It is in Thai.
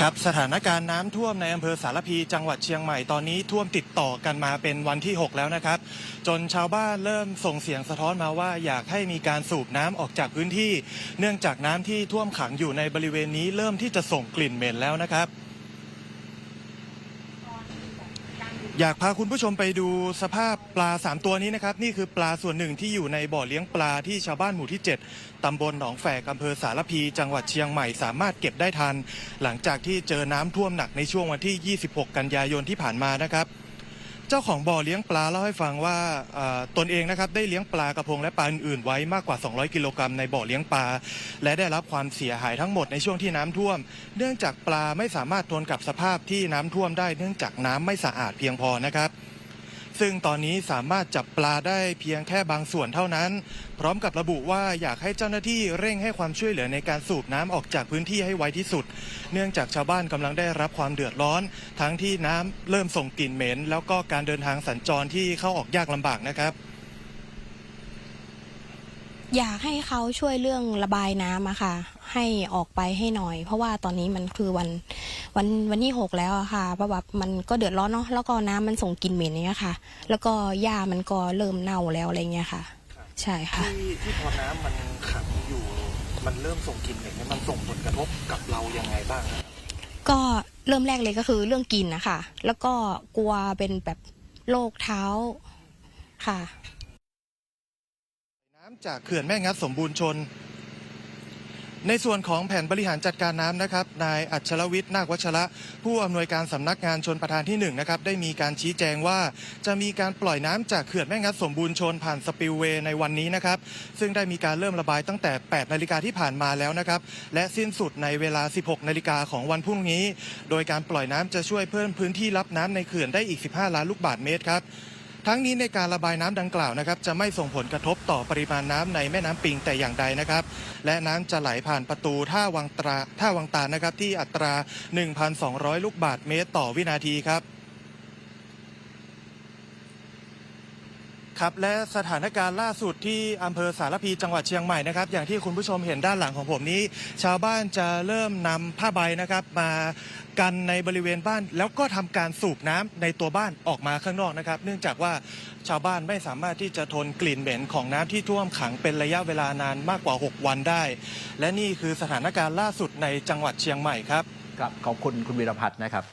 ครับสถานการณ์น้ำท่วมในอำเภอสารพีจังหวัดเชียงใหม่ตอนนี้ท่วมติดต่อกันมาเป็นวันที่ 6 แล้วนะครับ จนชาวบ้านเริ่มส่งเสียงสะท้อนมาว่าอยากให้มีการสูบน้ำออกจากพื้นที่ เนื่องจากน้ำที่ท่วมขังอยู่ในบริเวณนี้เริ่มที่จะส่งกลิ่นเหม็นแล้วนะครับ อยากพาคุณผู้ชมไปดูสภาพปลา 3 ตัวนี้นะครับ นี่คือปลาส่วนหนึ่งที่อยู่ในบ่อเลี้ยงปลาที่ชาวบ้านหมู่ที่ 7 ตำบลหนองแฝกอำเภอสารพี จังหวัดเชียงใหม่สามารถเก็บได้ทัน หลังจากที่เจอน้ำท่วมหนักในช่วงวันที่ 26 กันยายนที่ผ่านมานะครับ เจ้าของบ่อเลี้ยงปลาเล่าให้ฟังว่าตนเองนะครับได้เลี้ยงปลากระพงและปลาอื่นๆไว้มากกว่า 200 กิโลกรัมในบ่อเลี้ยงปลา และได้รับความเสียหายทั้งหมดในช่วงที่น้ำท่วม เนื่องจากปลาไม่สามารถทนกับสภาพที่น้ำท่วมได้เนื่องจากน้ำไม่สะอาดเพียงพอนะครับ ซึ่งตอนนี้สามารถจับปลาได้เพียงแค่บางส่วนเท่านั้น พร้อมกับระบุว่าอยากให้เจ้าหน้าที่เร่งให้ความช่วยเหลือในการสูบน้ำออกจากพื้นที่ให้ไวที่สุด เนื่องจากชาวบ้านกำลังได้รับความเดือดร้อน ทั้งที่น้ำเริ่มส่งกลิ่นเหม็น แล้วก็การเดินทางสัญจรที่เข้าออกยากลำบากนะครับ อยากให้เขาช่วยเรื่องระบายน้ำอะค่ะ ให้ออกไปให้หน่อย เพราะว่าตอนนี้มันคือวันวันวันที่หกแล้วอะค่ะเพราะว่ามันก็เดือดร้อนเนาะแล้วก็น้ำมันส่งกลิ่นเหม็นอย่างเงี้ยค่ะ แล้วก็หญ้ามันก็เริ่มเน่าแล้วอะไรเงี้ยค่ะ ใช่ค่ะ ที่ที่พอน้ำมันขังอยู่ มันเริ่มส่งกลิ่นเหม็นมันส่งผลกระทบกับเรายังไงบ้างก็เริ่มแรกเลยก็คือเรื่องกลิ่นนะคะแล้วก็กลัวเป็นแบบโรคเท้าค่ะ น้ำจากเขื่อนแม่งัดสมบูรณ์ชน ในส่วนของแผนบริหารจัดการน้ำนะครับ นายอัชรวิทย์นาควัชระ ผู้อำนวยการสำนักงานชนประทานที่1นะครับได้มีการชี้แจงว่า จะมีการปล่อยน้ำจากเขื่อนแม่งัดสมบูรณ์ชนผ่านสปิลเวย์ในวันนี้นะครับ ซึ่งได้มีการเริ่มระบายตั้งแต่ 8 นาฬิกาที่ผ่านมาแล้วนะครับ และสิ้นสุดในเวลา 16 นาฬิกาของวันพรุ่งนี้ โดยการปล่อยน้ำจะช่วยเพิ่มพื้นที่รับน้ำในเขื่อนได้อีก 15 ล้านลูกบาศก์เมตรครับ ทั้งนี้ในการระบายน้ำดังกล่าวนะครับจะไม่ส่งผลกระทบต่อปริมาณน้ำในแม่น้ำปิงแต่อย่างใดนะครับ และน้ำจะไหลผ่านประตูท่าวังตราท่าวังตานะครับที่อัตรา 1,200 ลูกบาทเมตร ต่อวินาทีครับ ครับและสถานการณ์ล่าสุดที่อำเภอสารพีจังหวัดเชียงใหม่นะครับอย่างที่คุณผู้ชมเห็นด้านหลังของผมนี้ ชาวบ้านจะเริ่มนำผ้าใบนะครับ มากันในบริเวณบ้าน แล้วก็ทำการสูบน้ำในตัวบ้านออกมาข้างนอกนะครับ เนื่องจากว่าชาวบ้านไม่สามารถที่จะทนกลิ่นเหม็นของน้ำที่ท่วมขังเป็นระยะเวลานานมากกว่า 6 วันได้ และนี่คือสถานการณ์ล่าสุดในจังหวัดเชียงใหม่ครับ ครับขอบคุณคุณวีรพัฒน์นะครับ